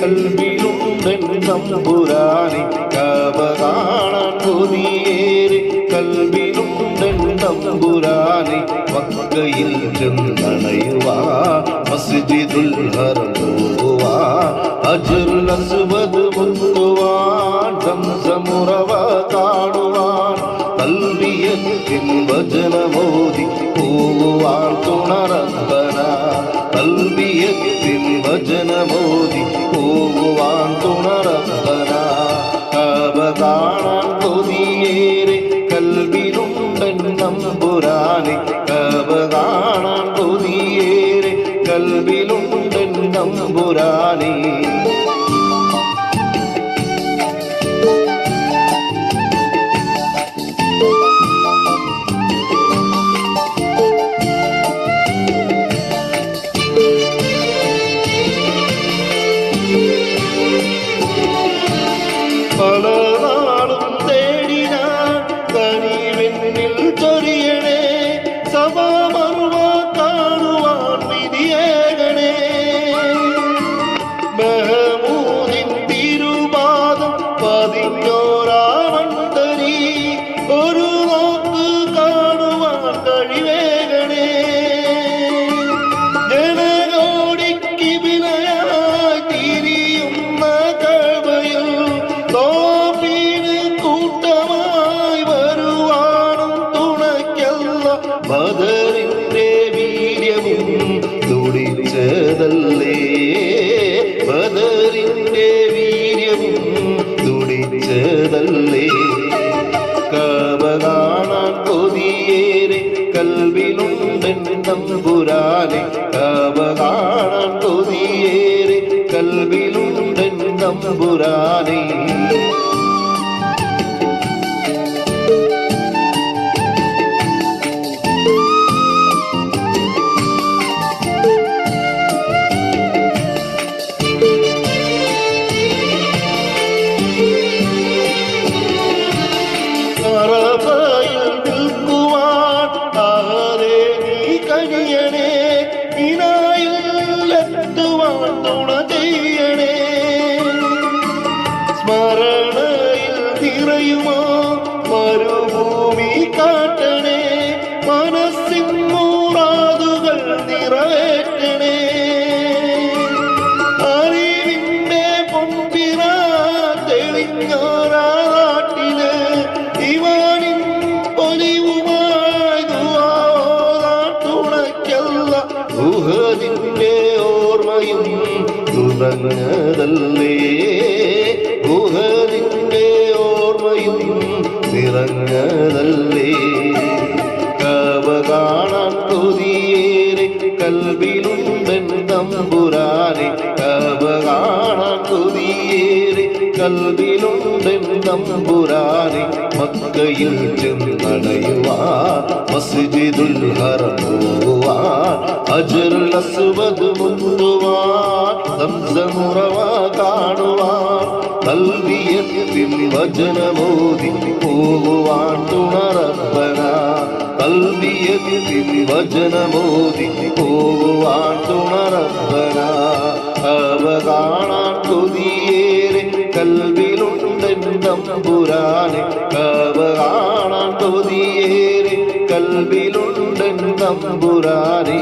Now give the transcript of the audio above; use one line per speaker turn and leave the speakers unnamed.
കൽവിലുണ്ടൻ തമ്പുരാനെ കവ കാണാൻ കൊതിയേറെ കൽവിലുണ്ടൻ തമ്പുരാനെ മക്കയിൽ ചെന്നണയുവാ മസ്ജിദുൽ ഹറം പോവാ അജുൽ അസ്വദ് മുത്തുവാൻ സംസമുറവ കാണുവാൻ കൽവിയത്തിൻ വചനമോദി കൊതിയേറെ കൽവിലുണ്ടൻ നമ്പുരാനെ. കവ കാണാൻ കൊതിയേറെ കൽവിലുണ്ടൻ നമ്പുരാനെ. ബദറിന്റെ വീര്യവും തുടിച്ചതല്ലേ? ബദറിന്റെ വീര്യവും തുടിച്ചതല്ലേ? കവ കാണാൻ കൊതിയേറെ കൽവിലുണ്ടെണ്ണം പുരാനെ കവ കാണാൻ കൊതിയേറെ കൽവിലുണ്ടെണ്ണം തമ്പുരാനെ. അറഫയിൽ നിൽക്കുവാൻ ആരെ നീ കനിയണേ? ഇനായിൽ എത്തുവാൻ തുണ ചെയ്യണേ. സ്മരണയിൽ നിറയുമോ? മരുഭൂമി കാട്ടണേ. മനസ്സിൻ മൂറാതുകൾ നിറവേറ്റണേ. ഗുഹദിന്റെ ഓർമ്മയും നിറഞ്ഞതല്ലേ ഗുഹതിന്റെ ഓർമ്മയും നിറഞ്ഞതല്ലേ കവ കാണാൻ കൊതിയേറെ കൽവിലുണ്ടൻ തമ്പുരാനെ. കവ കാണാൻ കൊതിയേറെ കൽവിലുണ്ടൻ തമ്പുരാനെ. മക്കയിൽ ചെന്നടയുവാ മസ്ജിദുൽ ഹറം പോവാ അജറുൽ അസ്വദ് മുത്തുവാൻ സംസമുറവ കാണുവാൻ കൽവിയത്തിൽ വചനമോദി പോകുവാൻ തുണറപ്പന. കൽവിയത്തിൽ വചനമോദി പോകുവാൻ തുണറപ്പന. അവ കാണാൻ കൊതിയേറെ കൽവിലുണ്ടെന്തം പുരാനെ അവ കാണാൻ കൊതിയേറെ കൽവിലുണ്ടൻ തമ്പുരാനെ